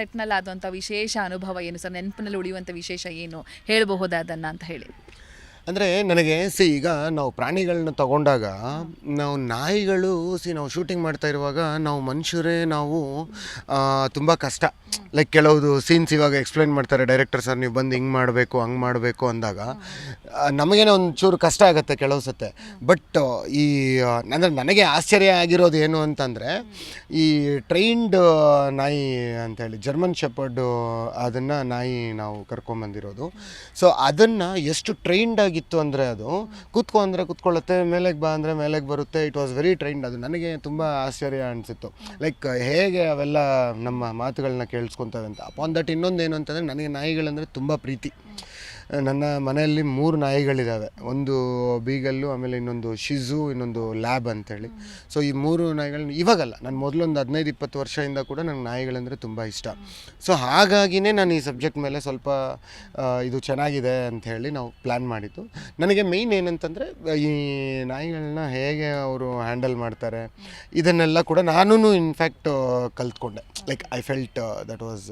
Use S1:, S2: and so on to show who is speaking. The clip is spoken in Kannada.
S1: ಸೆಟ್ನಲ್ಲಿ ಆದಂಥ ವಿಶೇಷ ಅನುಭವ ಏನು ಸರ್? ನೆನಪಿನಲ್ಲಿ ಉಳಿಯುವಂಥ ವಿಶೇಷ ಏನು ಹೇಳಬಹುದಾದನ್ನ ಅಂತ ಹೇಳಿ.
S2: ಅಂದರೆ ನನಗೆ ಸಿ ಈಗ ನಾವು ಪ್ರಾಣಿಗಳನ್ನ ತಗೊಂಡಾಗ, ನಾವು ನಾಯಿಗಳು ಸಿ ನಾವು ಶೂಟಿಂಗ್ ಮಾಡ್ತಾ ಇರುವಾಗ ನಾವು ಮನುಷ್ಯರೇ ನಾವು ತುಂಬ ಕಷ್ಟ. ಲೈಕ್ ಕೆಲವು ಸೀನ್ಸ್ ಇವಾಗ ಎಕ್ಸ್ಪ್ಲೈನ್ ಮಾಡ್ತಾರೆ ಡೈರೆಕ್ಟರ್ ಸರ್ ನೀವು ಬಂದು ಹಿಂಗೆ ಮಾಡಬೇಕು, ಹಂಗೆ ಮಾಡಬೇಕು ಅಂದಾಗ ನಮಗೇನೋ ಒಂದು ಚೂರು ಕಷ್ಟ ಆಗುತ್ತೆ ಕೆಲವು ಸತ್ತೆ ಬಟ್ ಈ, ಅಂದರೆ ನನಗೆ ಆಶ್ಚರ್ಯ ಆಗಿರೋದು ಏನು ಅಂತಂದರೆ, ಈ ಟ್ರೈನ್ಡ್ ನಾಯಿ ಅಂತೇಳಿ ಜರ್ಮನ್ ಶೆಪರ್ಡು ಅದನ್ನು ನಾಯಿ ನಾವು ಕರ್ಕೊಂಬಂದಿರೋದು. ಸೊ ಅದನ್ನು ಎಷ್ಟು ಟ್ರೈನ್ಡ್ ಆಗಿತ್ತು ಅಂದರೆ ಅದು ಕೂತ್ಕೊ ಅಂದರೆ ಕೂತ್ಕೊಳ್ಳುತ್ತೆ ಮೇಲೆಗೆ ಬಾ ಅಂದರೆ ಮೇಲೆಗೆ ಬರುತ್ತೆ. ಇಟ್ ವಾಸ್ ವೆರಿ ಟ್ರೈನ್ಡ್ ಅದು ನನಗೆ ತುಂಬ ಆಶ್ಚರ್ಯ ಅನಿಸಿತ್ತು. ಲೈಕ್ ಹೇಗೆ ಅವೆಲ್ಲ ನಮ್ಮ ಮಾತುಗಳನ್ನ ಕೇಳಿಸ್ಕೊತವೆ ಅಂತ. ಅಪಾನ್ ದಟ್ ಇನ್ನೊಂದು ಏನು ಅಂತಂದರೆ, ನನಗೆ ನಾಯಿಗಳಂದರೆ ತುಂಬ ಪ್ರೀತಿ. ನನ್ನ ಮನೆಯಲ್ಲಿ ಮೂರು ನಾಯಿಗಳಿದ್ದಾವೆ ಒಂದು ಬೀಗಲ್ಲು, ಆಮೇಲೆ ಇನ್ನೊಂದು ಶಿಝು ಇನ್ನೊಂದು ಲ್ಯಾಬ್ ಅಂತೇಳಿ. ಸೊ ಈ ಮೂರು ನಾಯಿಗಳನ್ನ ಇವಾಗಲ್ಲ, ನಾನು ಮೊದಲೊಂದು ಹದಿನೈದು, ಇಪ್ಪತ್ತು ವರ್ಷದಿಂದ ಕೂಡ ನನಗೆ ನಾಯಿಗಳಂದರೆ ತುಂಬ ಇಷ್ಟ. ಸೊ ಹಾಗಾಗಿನೇ ನಾನು ಈ ಸಬ್ಜೆಕ್ಟ್ ಮೇಲೆ ಸ್ವಲ್ಪ ಇದು ಚೆನ್ನಾಗಿದೆ ಅಂತ ಹೇಳಿ ನಾವು ಪ್ಲ್ಯಾನ್ ಮಾಡಿದ್ದು. ನನಗೆ ಮೇಯ್ನ್ ಏನಂತಂದರೆ, ಈ ನಾಯಿಗಳನ್ನ ಹೇಗೆ ಅವರು ಹ್ಯಾಂಡಲ್ ಮಾಡ್ತಾರೆ, ಇದನ್ನೆಲ್ಲ ಕೂಡ ನಾನು ಇನ್ಫ್ಯಾಕ್ಟ್ ಕಲ್ತ್ಕೊಂಡೆ. Like I felt that was